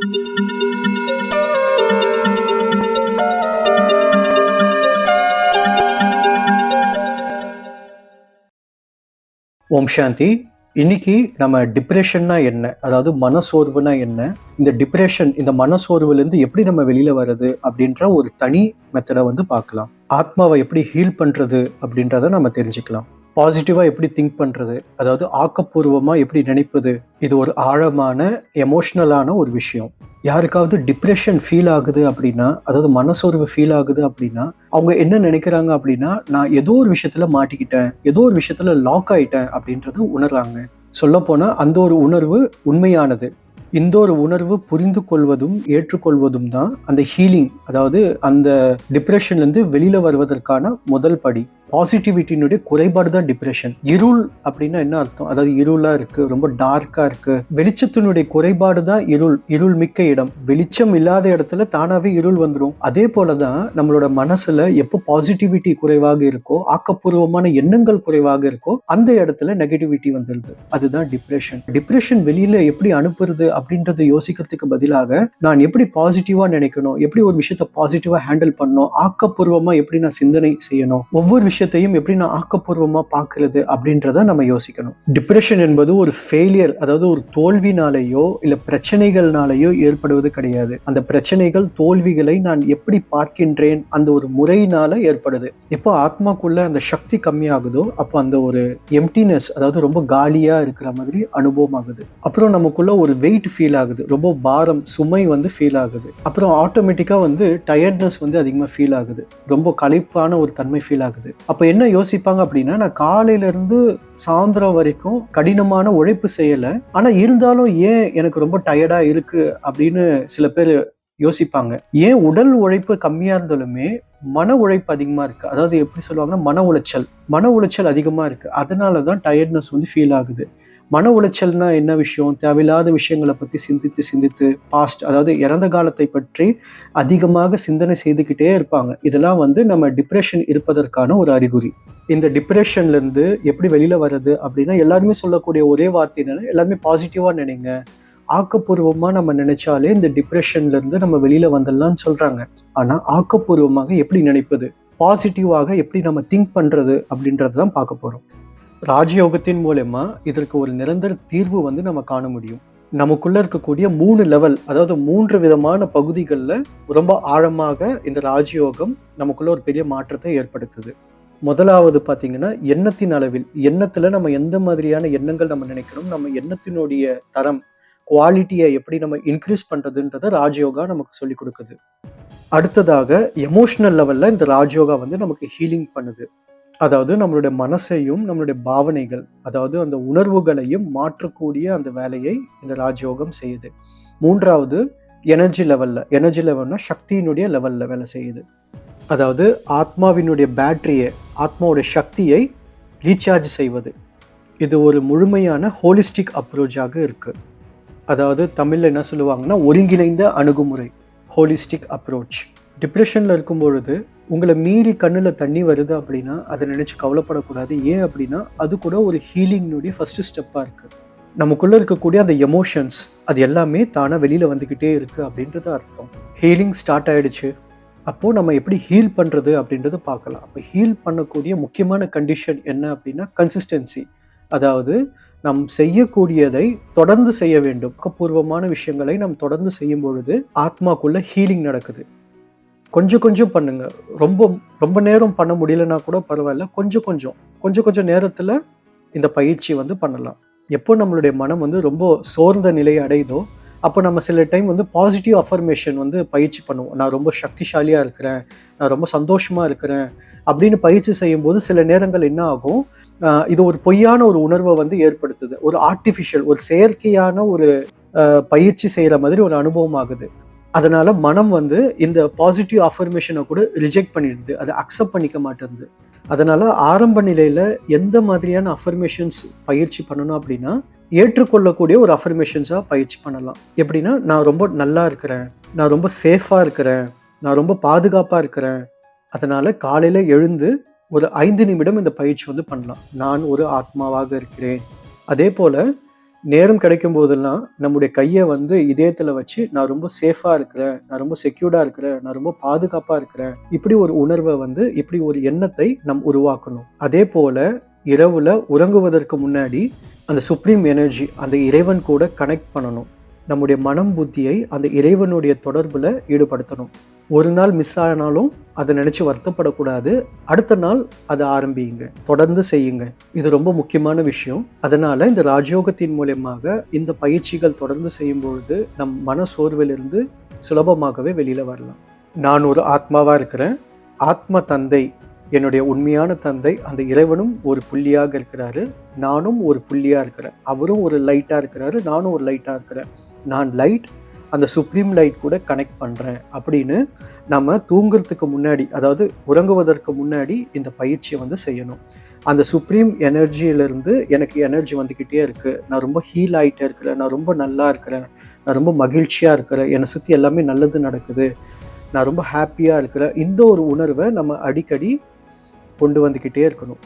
ஓம் சாந்தி. இன்னைக்கு நம்ம டிப்ரெஷன்னா என்ன? அதாவது மனசோர்வுனா என்ன? இந்த டிப்ரெஷன் இந்த மனசோர்வுலேருந்து எப்படி நம்ம வெளியில வர்றது அப்படின்ற ஒரு தனி மெத்தடை வந்து பார்க்கலாம். ஆத்மாவை எப்படி ஹீல் பண்றது அப்படின்றத நம்ம தெரிஞ்சுக்கலாம். பாசிட்டிவாக எப்படி திங்க் பண்ணுறது அதாவது ஆக்கப்பூர்வமாக எப்படி நினைப்பது? இது ஒரு ஆழமான எமோஷ்னலான ஒரு விஷயம். யாருக்காவது டிப்ரெஷன் ஃபீல் ஆகுது அப்படின்னா அதாவது மனசோர்வு ஃபீல் ஆகுது அப்படின்னா அவங்க என்ன நினைக்கிறாங்க அப்படின்னா நான் ஏதோ ஒரு விஷயத்தில் மாட்டிக்கிட்டேன் ஏதோ ஒரு விஷயத்தில் லாக் ஆயிட்டேன் அப்படின்றத உணர்றாங்க. சொல்லப்போனால் அந்த ஒரு உணர்வு உண்மையானது. இந்த ஒரு உணர்வு புரிந்து கொள்வதும் ஏற்றுக்கொள்வதும் தான் அந்த ஹீலிங் அதாவது அந்த டிப்ரெஷன்லேருந்து வெளியில் வருவதற்கான முதல் படி. பாசிட்டிவிட்டினுடைய குறைபாடு தான் டிப்ரெஷன் இருள் அப்படின்னா என்ன அர்த்தம்? அதாவது இருளா இருக்கு ரொம்ப டார்க்கா இருக்கு. வெளிச்சத்தினுடைய குறைபாடு தான் இருள். இருள் மிக்க இடம். வெளிச்சம் இல்லாத இடத்துல தானாவே இருள் வந்துடும் அதே போலதான் நம்மளோட மனசுல எப்போ பாசிட்டிவிட்டி குறைவாக இருக்கோ ஆக்கப்பூர்வமான எண்ணங்கள் குறைவாக இருக்கோ அந்த இடத்துல நெகட்டிவிட்டி வந்துடுது அதுதான் டிப்ரெஷன் டிப்ரெஷன் வெளியில எப்படி அனுப்புறது அப்படின்றத யோசிக்கிறதுக்கு பதிலாக நான் எப்படி பாசிட்டிவா நினைக்கணும்? எப்படி ஒரு விஷயத்த பாசிட்டிவா ஹேண்டில் பண்ணணும்? ஆக்கப்பூர்வமா எப்படி நான் சிந்தனை செய்யணும்? ஒவ்வொரு விஷயத்தையும் எப்படி நான் ஆக்கப்பூர்வமாக பார்க்கறது அப்படின்றத நம்ம யோசிக்கணும். டிப்ரெஷன் என்பது ஒரு ஃபெயிலியர் அதாவது ஒரு தோல்வினாலேயோ இல்லை பிரச்சனைகள்னாலேயோ ஏற்படுவது கிடையாது. அந்த பிரச்சனைகள் தோல்விகளை நான் எப்படி பார்க்கின்றேன் அந்த ஒரு முறையினால ஏற்படுது. எப்போ ஆத்மாக்குள்ள அந்த சக்தி கம்மியாகுதோ அப்போ அந்த ஒரு எம்டினஸ் அதாவது ரொம்ப காலியாக இருக்கிற மாதிரி அனுபவம் ஆகுது அப்புறம் நமக்குள்ள ஒரு வெயிட் ஃபீல் ஆகுது. ரொம்ப பாரம் சுமை வந்து ஃபீல் ஆகுது. அப்புறம் ஆட்டோமேட்டிக்காக வந்து டயர்ட்னஸ் வந்து அதிகமாக ஃபீல் ஆகுது. ரொம்ப களைப்பான ஒரு தன்மை ஃபீல் ஆகுது. அப்போ என்ன யோசிப்பாங்க அப்படின்னா நான் காலையிலேருந்து சாயந்தரம் வரைக்கும் கடினமான உழைப்பு செய்யலை. ஆனால் இருந்தாலும் ஏன் எனக்கு ரொம்ப டயர்டாக இருக்குது அப்படின்னு சில பேர் யோசிப்பாங்க. ஏன் உடல் உழைப்பு கம்மியாக இருந்தாலுமே மன உழைப்பு அதிகமாக இருக்குது அதாவது எப்படி சொல்லுவாங்கன்னா மன உளைச்சல். மன உளைச்சல் அதிகமாக இருக்குது அதனால தான் டயர்ட்னஸ் வந்து ஃபீல் ஆகுது. மன உளைச்சல்னா என்ன விஷயம்? தேவையில்லாத விஷயங்களை பற்றி சிந்தித்து சிந்தித்து பாஸ்ட் அதாவது இறந்த காலத்தை பற்றி அதிகமாக சிந்தனை செய்துக்கிட்டே இருப்பாங்க. இதெல்லாம் வந்து நம்ம டிப்ரெஷன் இருப்பதற்கான ஒரு அறிகுறி. இந்த டிப்ரெஷன்லேருந்து எப்படி வெளியில் வர்றது அப்படின்னா எல்லாருமே சொல்லக்கூடிய ஒரே வார்த்தை என்னென்னா எல்லாருமே பாசிட்டிவாக நினைங்க. ஆக்கப்பூர்வமாக நம்ம நினைச்சாலே இந்த டிப்ரெஷன்லேருந்து நம்ம வெளியில் வந்துடலாம்னு சொல்கிறாங்க ஆனால் ஆக்கப்பூர்வமாக எப்படி நினைப்பது? பாசிட்டிவாக எப்படி நம்ம திங்க் பண்ணுறது அப்படின்றது தான் பார்க்க போகிறோம் ராஜயோகத்தின் மூலயமா இதற்கு ஒரு நிரந்தர தீர்வு வந்து நம்ம காண முடியும். நமக்குள்ள இருக்கக்கூடிய மூணு லெவல் அதாவது மூன்று விதமான பகுதிகளில் ரொம்ப ஆழமாக இந்த ராஜயோகம் நமக்குள்ள ஒரு பெரிய மாற்றத்தை ஏற்படுத்துது. முதலாவது பார்த்தீங்கன்னா எண்ணத்தின் அளவில். எண்ணத்தில் நம்ம எந்த மாதிரியான எண்ணங்கள் நம்ம நினைக்கிறோம் நம்ம எண்ணத்தினுடைய தரம் குவாலிட்டியை எப்படி நம்ம இன்க்ரீஸ் பண்றதுன்றத ராஜயோகா நமக்கு சொல்லி கொடுக்குது. அடுத்ததாக எமோஷனல் லெவலில் இந்த ராஜயோகா வந்து நமக்கு ஹீலிங் பண்ணுது. அதாவது நம்மளுடைய மனசையும் நம்மளுடைய பாவனைகள் அதாவது அந்த உணர்வுகளையும் மாற்றக்கூடிய அந்த வேலையை இந்த ராஜயோகம் செய்யுது. மூன்றாவது எனர்ஜி லெவலில் எனர்ஜி லெவல்னா சக்தியினுடைய லெவலில் வேலை செய்யுது. அதாவது ஆத்மாவினுடைய பேட்டரியை ஆத்மாவுடைய சக்தியை ரீசார்ஜ் செய்வது. இது ஒரு முழுமையான ஹோலிஸ்டிக் அப்ரோச்சாக இருக்குது அதாவது தமிழில் என்ன சொல்லுவாங்கன்னா ஒருங்கிணைந்த அணுகுமுறை ஹோலிஸ்டிக் அப்ரோச் டிப்ரெஷனில் இருக்கும் பொழுது உங்களை மீறி கண்ணில் தண்ணி வருது அப்படின்னா அதை நினச்சி கவலைப்படக்கூடாது. ஏன் அப்படின்னா அது கூட ஒரு ஹீலிங்னுடைய ஃபஸ்ட்டு ஸ்டெப்பாக இருக்குது நமக்குள்ளே இருக்கக்கூடிய அந்த எமோஷன்ஸ் அது எல்லாமே தானாக வெளியில் வந்துக்கிட்டே இருக்குது அப்படின்றது அர்த்தம். ஹீலிங் ஸ்டார்ட் ஆகிடுச்சு அப்போது நம்ம எப்படி ஹீல் பண்ணுறது அப்படின்றத பார்க்கலாம். அப்போ ஹீல் பண்ணக்கூடிய முக்கியமான கண்டிஷன் என்ன அப்படின்னா கன்சிஸ்டன்சி அதாவது நாம் செய்யக்கூடியதை தொடர்ந்து செய்ய வேண்டும். ஆக்கப்பூர்வமான விஷயங்களை நாம் தொடர்ந்து செய்யும் பொழுது ஆத்மாக்குள்ள ஹீலிங் நடக்குது. கொஞ்சம் கொஞ்சம் பண்ணுங்க. ரொம்ப ரொம்ப நேரம் பண்ண முடியலன்னா கூட பரவாயில்ல. கொஞ்சம் கொஞ்சம். கொஞ்சம் கொஞ்சம் நேரத்தில் இந்த பயிற்சி வந்து பண்ணலாம். எப்போ நம்மளுடைய மனம் வந்து ரொம்ப சோர்ந்த நிலையை அடையுதோ அப்போ நம்ம சில டைம் வந்து பாசிட்டிவ் அஃபர்மேஷன் வந்து பயிற்சி பண்ணுவோம். நான் ரொம்ப சக்திசாலியாக இருக்கிறேன். நான் ரொம்ப சந்தோஷமாக இருக்கிறேன். அப்படின்னு பயிற்சி செய்யும்போது சில நேரங்கள் என்ன ஆகும்? இது ஒரு பொய்யான ஒரு உணர்வை வந்து ஏற்படுத்துது. ஒரு ஆர்டிஃபிஷியல் ஒரு செயற்கையான ஒரு பயிற்சி செய்கிற மாதிரி ஒரு அனுபவம் ஆகுது. அதனால மனம் வந்து இந்த பாசிட்டிவ் அஃபர்மேஷனை கூட ரிஜெக்ட் பண்ணிடுது. அதை அக்செப்ட் பண்ணிக்க மாட்டேங்குது. அதனால ஆரம்ப நிலையில எந்த மாதிரியான அஃபர்மேஷன்ஸ் பயிற்சி பண்ணணும் அப்படின்னா ஏற்றுக்கொள்ளக்கூடிய ஒரு அஃபர்மேஷன்ஸாக பயிற்சி பண்ணலாம். எப்படின்னா நான் ரொம்ப நல்லா இருக்கிறேன். நான் ரொம்ப சேஃபாக இருக்கிறேன். நான் ரொம்ப பாதுகாப்பாக இருக்கிறேன். அதனால் காலையில் எழுந்து ஒரு ஐந்து நிமிடம் இந்த பயிற்சி வந்து பண்ணலாம். நான் ஒரு ஆத்மாவாக இருக்கிறேன். அதே போல் நேரம் கிடைக்கும் போதெல்லாம் நம்முடைய கையை வந்து இதயத்துல வச்சு நான் ரொம்ப சேஃபா இருக்கிறேன். நான் ரொம்ப செக்யூர்டா இருக்கிறேன். நான் ரொம்ப பாதுகாப்பா இருக்கிறேன். இப்படி ஒரு உணர்வை வந்து இப்படி ஒரு எண்ணத்தை நம் உருவாக்கணும். அதே போல இரவுல உறங்குவதற்கு முன்னாடி அந்த சுப்ரீம் எனர்ஜி அந்த இறைவன் கூட கனெக்ட் பண்ணணும். நம்முடைய மனம் புத்தியை அந்த இறைவனுடைய தொடர்பில் ஈடுபடுத்தணும். ஒரு நாள் மிஸ் ஆனாலும் அதை நினச்சி வருத்தப்படக்கூடாது. அடுத்த நாள் அதை ஆரம்பியுங்க. தொடர்ந்து செய்யுங்க. இது ரொம்ப முக்கியமான விஷயம். அதனால இந்த ராஜயோகத்தின் மூலயமாக இந்த பயிற்சிகள் தொடர்ந்து செய்யும் பொழுது நம் மன சோர்விலிருந்து சுலபமாகவே வெளியில் வரலாம். நான் ஒரு ஆத்மாவாக இருக்கிறேன். ஆத்ம தந்தை என்னுடைய உண்மையான தந்தை அந்த இறைவனும் ஒரு புள்ளியாக இருக்கிறாரு. நானும் ஒரு புள்ளியாக இருக்கிறேன். அவரும் ஒரு லைட்டாக இருக்கிறாரு. நானும் ஒரு லைட்டாக இருக்கிறேன். நான் லைட் அந்த சுப்ரீம் லைட் கூட கனெக்ட் பண்ணுறேன் அப்படின்னு நம்ம தூங்குறதுக்கு முன்னாடி அதாவது உறங்குவதற்கு முன்னாடி இந்த பயிற்சியை வந்து செய்யணும். அந்த சுப்ரீம் எனர்ஜியிலேருந்து எனக்கு எனர்ஜி வந்துக்கிட்டே இருக்குது நான் ரொம்ப ஹீல் ஆகிட்டே இருக்கிறேன். நான் ரொம்ப நல்லா இருக்கிறேன். நான் ரொம்ப மகிழ்ச்சியாக இருக்கிறேன். என்னை சுற்றி எல்லாமே நல்லது நடக்குது. நான் ரொம்ப ஹாப்பியாக இருக்கிறேன். இந்த ஒரு உணர்வை நம்ம அடிக்கடி கொண்டு வந்துக்கிட்டே இருக்கணும்.